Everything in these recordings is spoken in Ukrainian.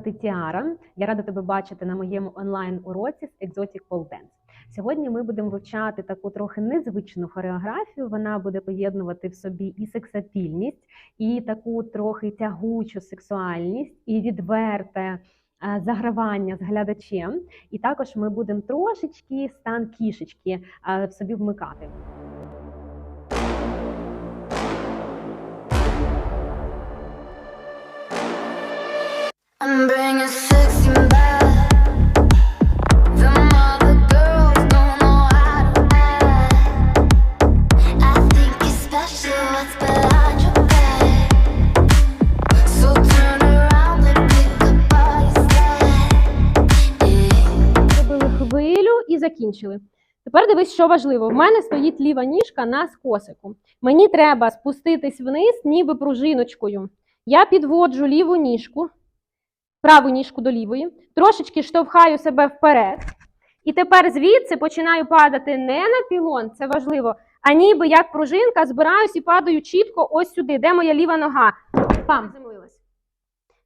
Тіара. Я рада тебе бачити на моєму онлайн-уроці з Exotic Pole Dance. Сьогодні ми будемо вивчати таку трохи незвичну хореографію. Вона буде поєднувати в собі і сексапільність, і таку трохи тягучу сексуальність, і відверте е, загравання з глядачем. І також ми будемо трошечки стан кішечки е, в собі вмикати. І закінчили. Тепер дивись, що важливо. В мене стоїть ліва ніжка на скосику. Мені треба спуститись вниз, ніби пружиночкою. Я підводжу ліву ніжку, праву ніжку до лівої, трошечки штовхаю себе вперед. І тепер звідси починаю падати не на пілон, це важливо, а ніби як пружинка, збираюсь і падаю чітко ось сюди, де моя ліва нога. Пам, заземлилась.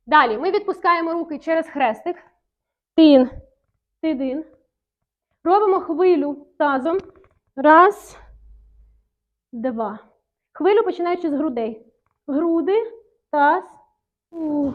Далі ми відпускаємо руки через хрестик. Тин, тидин. Робимо хвилю тазом. Раз, два. Хвилю починаючи з грудей. Груди, таз. Ух.